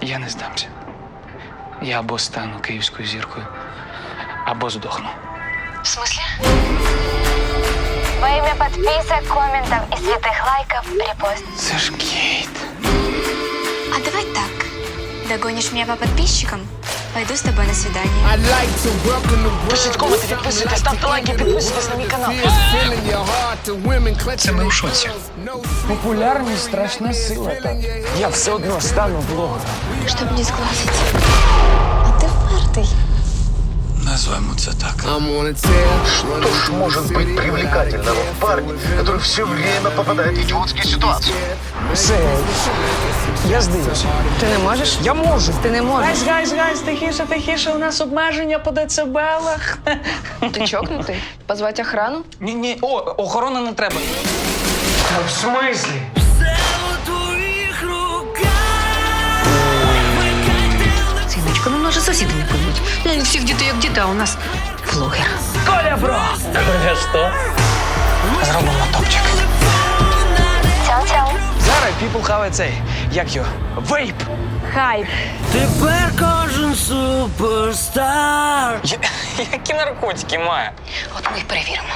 Я не здамся. Я або стану київською зіркою, або здохну. В смысле? Во имя подписок, комментов и святых лайков репост. Це ж Кейт. А давай так. Догонишь меня по подписчикам? Пойду с тобой на world. Пишіть коменти, підписуйтесь, ставте лайки, підписуйтесь на мій канал. Це ми у шоці. Популярність страшна сила, так. Я все одно стану блогером. Щоб не сглазить. Це так. Кто ж может быть привлекательного в парне, который все время попадает в идиотские ситуации? Все, я здаюся. Ти не можеш? Я можу. Ти не можеш. Гайз, гайз, гайз, тихіше, тихіше, у нас обмеження по децибелах. Ти чокнутий? Позвати охрану? Ні, ні, о, охорона не треба. В смислі? Сусіди не поймуть. Ну, у всіх діти як діти, а у нас блогер. Коля, бро! Коля, що? Зробимо топчик. Цяу-цяу. Зараз people have цей, як його, вейп. Хайп. Тепер кожен суперстар. Я- Які наркотики має? От ми їх перевіримо.